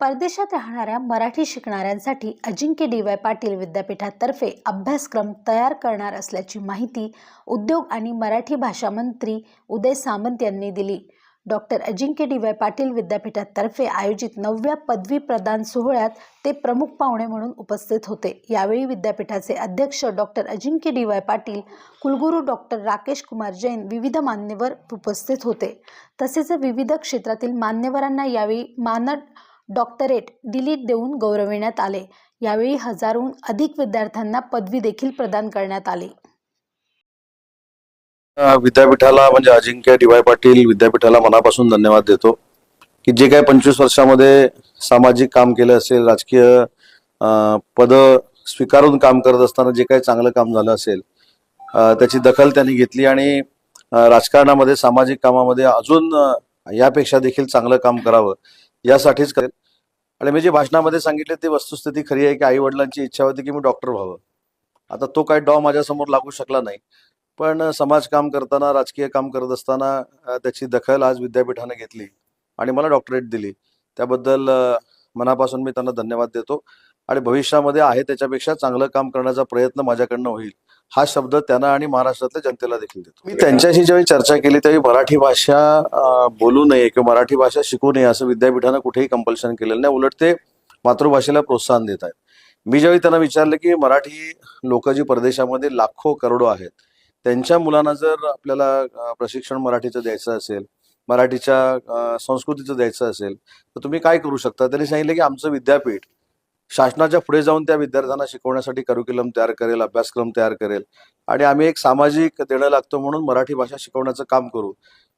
परदेशात राहणाऱ्या मराठी शिकणाऱ्यांसाठी अजिंक्य डी वाय पाटील विद्यापीठातर्फे अभ्यासक्रम तयार करणार असल्याची माहिती उद्योग आणि मराठी भाषा मंत्री उदय सामंत यांनी दिली. Doctor Ajinkya D Y Patil विद्यापीठातर्फे आयोजित नवव्या पदवी प्रदान सोहळ्यात ते प्रमुख पाहुणे म्हणून उपस्थित होते. यावेळी विद्यापीठाचे अध्यक्ष doctor Ajinkya D Y Patil कुलगुरू डॉक्टर राकेश कुमार जैन विविध मान्यवर उपस्थित होते. तसेच विविध क्षेत्रातील मान्यवरांना यावेळी मानद डॉक्टरेट डिलीट देऊन गौरविण्यात आले. यावेळी हजारहून अधिक विद्यार्थ्यांना पदवी देखील प्रदान करण्यात आली. विद्यापीठाला म्हणजे अजिंक्य डी वाय पाटील विद्यापीठाला मनापासून धन्यवाद देतो की जे काही पंचवीस वर्षामध्ये सामाजिक काम केलं असेल राजकीय पद स्वीकारून काम करत असताना जे काही चांगलं काम झालं असेल त्याची दखल त्यांनी घेतली आणि राजकारणामध्ये सामाजिक कामामध्ये अजून यापेक्षा देखील चांगलं काम करावं यासाठीच करेल. आणि मी जे भाषणामध्ये सांगितले ते वस्तुस्थिती खरी आहे की आई वडिलांची इच्छा होती की मी डॉक्टर व्हावं. आता तो काही डॉ माझ्यासमोर लागू शकला नाही. पण समाज काम करताना राजकीय काम करत असताना त्याची दखल आज विद्यापीठाने घेतली आणि मला डॉक्टरेट दिली. त्याबद्दल मनापासून मी त्यांना धन्यवाद देतो. आणि भविष्यामध्ये आहे त्याच्यापेक्षा चांगलं काम करण्याचा प्रयत्न माझ्याकडनं होईल. हा शब्द त्यांना आणि महाराष्ट्रातल्या जनतेला देखील देतो. मी त्यांच्याशी ज्यावेळी चर्चा केली त्यावेळी मराठी भाषा बोलू नये किंवा मराठी भाषा शिकू नये असं विद्यापीठानं कुठेही कंपल्शन केलेलं नाही. उलट ते मातृभाषेला प्रोत्साहन देत आहेत. मी ज्यावेळी त्यांना विचारलं की मराठी लोक जी परदेशामध्ये लाखो करोडो आहेत त्यांच्या मुलांना जर आपल्याला प्रशिक्षण मराठीचं द्यायचं असेल मराठीच्या संस्कृतीचं द्यायचं असेल तर तुम्ही काय करू शकता? त्यांनी सांगितलं की आमचं विद्यापीठ शासनाच्या पुढे जाऊन त्या विद्यार्थ्यांना शिकवण्यासाठी करिक्युलम तयार करेल अभ्यासक्रम तयार करेल. आणि आम्ही एक सामाजिक देणं लागतो म्हणून मराठी भाषा शिकवण्याचं काम करू.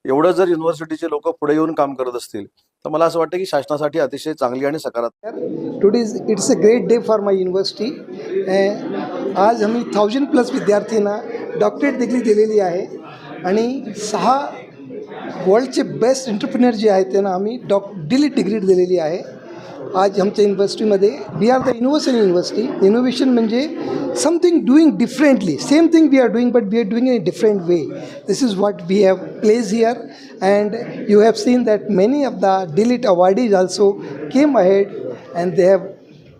एवढं जर युनिव्हर्सिटीचे लोक पुढे येऊन काम करत असतील तर मला असं वाटतं की शासनासाठी अतिशय चांगली आणि सकारात्मक. Today it's a great day for my university आज आम्ही थाउजंड प्लस विद्यार्थ्यांना डॉक्टरेट डिग्री दिलेली आहे. आणि सहा वर्ल्डचे बेस्ट एंटरप्रिनर जे आहेत त्यांना आम्ही डॉक डिलीट डिग्री दिलेली आहे. आज आमच्या युनिव्हर्सिटीमध्ये we are the innovation university innovation म्हणजे something doing differently same thing we are doing but we are doing in a different way this is what we have place here and you have seen that many of the delete awardees also came ahead and they have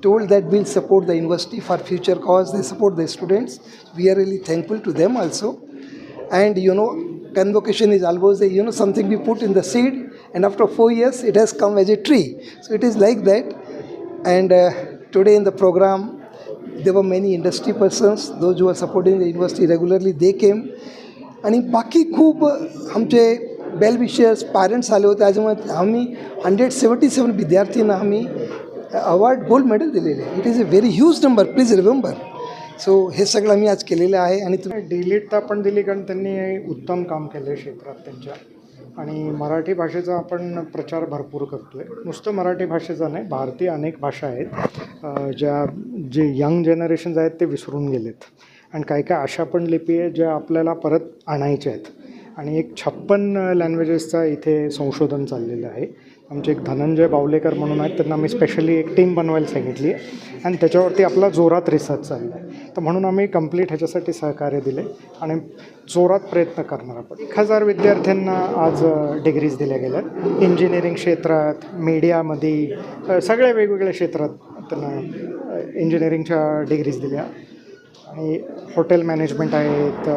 told that we'll support the university for future cause they support the students we are really thankful to them also and you know convocation is always a, you know something we put in the seed and after four years it has come as a tree so it is like that and uh, today in the program there were many industry persons those who are supporting the university regularly they came आणि बाकी खूप आमचे bell wishers parents आले होते त्याच्यामुळे आम्ही hundred seventy seven विद्यार्थ्यांना आम्ही अवॉर्ड गोल्ड मेडल दिलेले it is a very huge number please remember so हे सगळं मी आज केलेलं आहे आणि तुम्ही डिलीट तर आपण दिली कारण त्यांनी उत्तम काम केलं आहे क्षेत्रात त्यांच्या. आणि मराठी भाषेचा आपण प्रचार भरपूर करतो आहे नुसतं मराठी भाषेचा नाही भारतीय अनेक भाषा आहेत ज्या जे यंग जनरेशन्स आहेत ते विसरून गेलेत. आणि काही काय अशा पण लिपी आहेत ज्या आपल्याला परत आणायच्या आहेत. आणि एक छप्पन लँग्वेजेसचा इथे संशोधन चाललेलं आहे. आमचे एक धनंजय बावलेकर म्हणून आहेत. त्यांना आम्ही स्पेशली एक टीम बनवायला सांगितली आहे. आणि त्याच्यावरती आपला जोरात रिसर्च चालला आहे. तर म्हणून आम्ही कंप्लीट ह्याच्यासाठी सहकार्य दिले आणि जोरात प्रयत्न करणार आपण एक हजार विद्यार्थ्यांना आज डिग्रीज दिल्या गेल्या इंजिनिअरिंग क्षेत्रात मीडियामध्ये सगळ्या वेगवेगळ्या क्षेत्रात त्यांना इंजिनिअरिंगच्या डिग्रीज दिल्या. आणि हॉटेल मॅनेजमेंट आहेत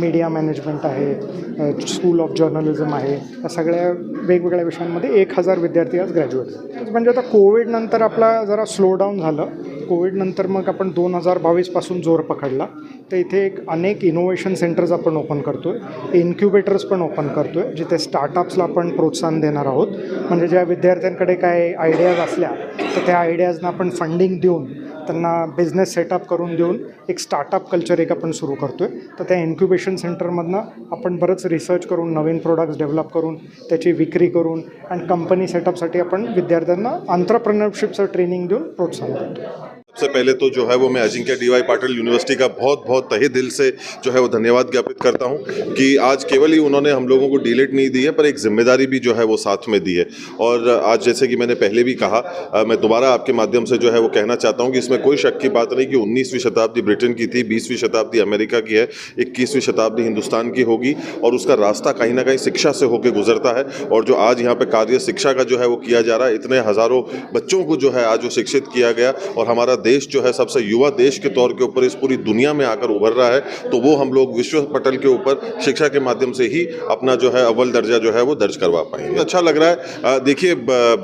मीडिया मॅनेजमेंट आहे स्कूल ऑफ जर्नलिझम आहे या सगळ्या वेगवेगळ्या विषयांमध्ये एक हजार विद्यार्थी आज ग्रॅज्युएट म्हणजे आता कोविडनंतर आपला जरा स्लोडाऊन झालं. कोविडनंतर मग आपण दोन हजार बावीसपासून जोर पकडला. तर इथे एक अनेक इनोव्हेशन सेंटर्स आपण ओपन करतो आहे इन्क्युबेटर्स पण ओपन करतो आहे जिथे स्टार्टअप्सला आपण प्रोत्साहन देणार आहोत. म्हणजे ज्या विद्यार्थ्यांकडे काय आयडियाज असल्या तर त्या आयडियाजना आपण फंडिंग देऊन त्यांना बिझनेस सेटअप करून देऊन एक स्टार्टअप कल्चर एक आपण सुरू करतो आहे तर त्या इन्क्युबेशन सेंटरमधनं आपण बरंच रिसर्च करून नवीन प्रोडक्ट्स डेव्हलप करून त्याची विक्री करून आणि कंपनी सेटअपसाठी आपण विद्यार्थ्यांना आंतरप्रनरशिपचं ट्रेनिंग देऊन प्रोत्साहन देतो सबसे पहले तो जो है वो मैं अजिंक्य डीवाई पाटिल यूनिवर्सिटी का बहुत बहुत तहे दिल से जो है वो धन्यवाद ज्ञापित करता हूँ कि आज केवल ही उन्होंने हम लोगों को डीलेट नहीं दी है, पर एक ज़िम्मेदारी भी जो है वो साथ में दी है। और आज जैसे कि मैंने पहले भी कहा मैं दोबारा आपके माध्यम से जो है वो कहना चाहता हूँ कि इसमें कोई शक की बात नहीं कि उन्नीसवीं शताब्दी ब्रिटेन की थी, बीसवीं शताब्दी अमेरिका की है, इक्कीसवीं शताब्दी हिंदुस्तान की होगी, और उसका रास्ता कहीं ना कहीं शिक्षा से होकर गुजरता है। और जो आज यहाँ पर कार्य शिक्षा का जो है वो किया जा रहा है, इतने हज़ारों बच्चों को जो है आज वो शिक्षित किया गया, और हमारा देश जो है, सबसे युवा देश के तौर के ऊपर इस पूरी दुनिया में आकर उभर रहा है तो वो हम लोग विश्व पटल के ऊपर शिक्षा के माध्यम से ही अपना जो है, अव्वल दर्जा जो है, वो दर्ज करवा पाएँगे। अच्छा लग रहा है देखिए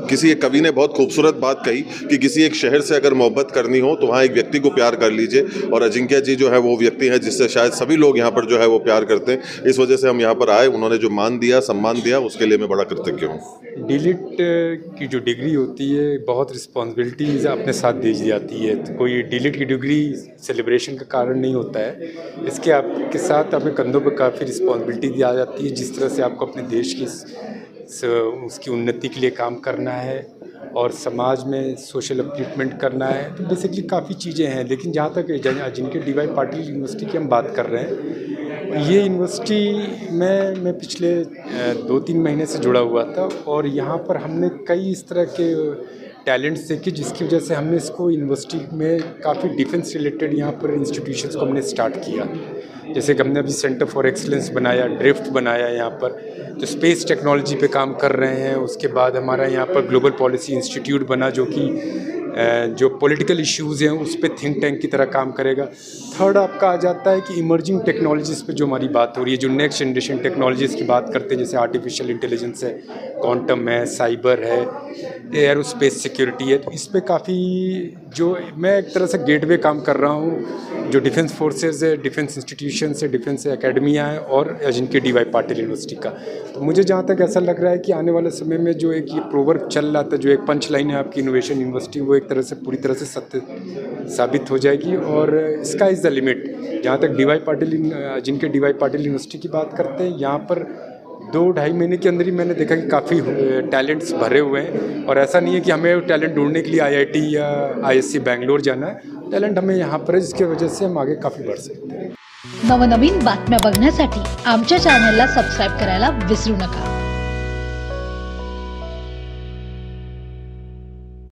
किसी एक कवि ने बहुत खूबसूरत बात कही कि किसी एक शहर से अगर मोहब्बत करनी हो तो वहाँ एक व्यक्ति को प्यार कर लीजिए, और अजिंक्य जी जो है, वो व्यक्ति हैं, जिससे शायद सभी लोग यहाँ पर जो है, वो प्यार करते हैं। इस वजह से हम यहाँ पर आए, उन्होंने जो मान दिया, सम्मान दिया, उसके लिए मैं बड़ा कृतज्ञ हूँ। डिलीट की जो डिग्री होती है, बहुत रिस्पॉन्सिबिलिटीज़ अपने साथ दी जाती है। तो कोई डिलीट की डिग्री सेलिब्रेशन का कारण नहीं होता है। इसके आपके साथ अपने कंधों पर काफ़ी रिस्पॉन्सिबिलिटी दी आ जाती है, जिस तरह से आपको अपने देश की उसकी उन्नति के लिए काम करना है और समाज में सोशल अपलिफ्टमेंट करना है। तो बेसिकली काफ़ी चीज़ें हैं, लेकिन जहाँ तक जिनके डी वाई पाटिल यूनिवर्सिटी की हम बात कर रहे हैं ये यूनिवर्सिटी में मैं पिछले दो तीन महीने से जुड़ा हुआ था और यहाँ पर हमने कई इस तरह के टैलेंट्स देखे जिसकी वजह से हमने इसको यूनिवर्सिटी में काफ़ी डिफेंस रिलेटेड यहाँ पर इंस्टीट्यूशंस को हमने स्टार्ट किया। जैसे कि हमने अभी सेंटर फॉर एक्सलेंस बनाया ड्रिफ्ट बनाया यहाँ पर जो स्पेस टेक्नोलॉजी पे काम कर रहे हैं। उसके बाद हमारा यहाँ पर ग्लोबल पॉलिसी इंस्टीट्यूट बना जो कि जो पॉलिटिकल इश्यूज़ हैं, उस पर थिंक टैंक की तरह काम करेगा। थर्ड आपका आ जाता है कि इमर्जिंग टेक्नोलॉजीज़ पे जो हमारी बात हो रही है, जो नेक्स्ट जनरेशन टेक्नोलॉजीज़ की बात करते हैं, जैसे आर्टिफिशियल इंटेलिजेंस है क्वांटम है साइबर है एयर स्पेस सिक्योरिटी है तो इस पर काफ़ी जो मैं एक तरह से गेटवे काम कर रहा हूँ। जो डिफेंस फोर्सेज है, डिफेंस इंस्टीट्यूशन है, डिफेंस अकेडमियाँ हैं और जिनके डी वाई पाटिल यूनिवर्सिटी का। तो मुझे जहाँ तक ऐसा लग रहा है कि आने वाले समय में जो एक ये प्रोवर्क चल रहा था, जो एक पंच लाइन है आपकी इनोवेशन यूनिवर्सिटी वो एक तरह से पूरी तरह से सत्य साबित हो जाएगी और इसका इज़ द लिमिट जहाँ तक डी वाई पाटिल जिनके डी वाई पाटिल यूनिवर्सिटी की बात करते हैं, यहाँ पर दो ढाई महीने के अंदर ही मैंने देखा कि काफ़ी टैलेंट्स भरे हुए हैं। और ऐसा नहीं है कि हमें टैलेंट ढूँढने के लिए आईआईटी या आईएससी बैंगलोर जाना है। टैलेंट हमें यहाँ पर है, जिसकी वजह से हम आगे काफ़ी बढ़ सकते हैं। नवनवीन बातम्या बघण्यासाठी आमच्या चॅनलला सबस्क्राईब करायला विसरू नका.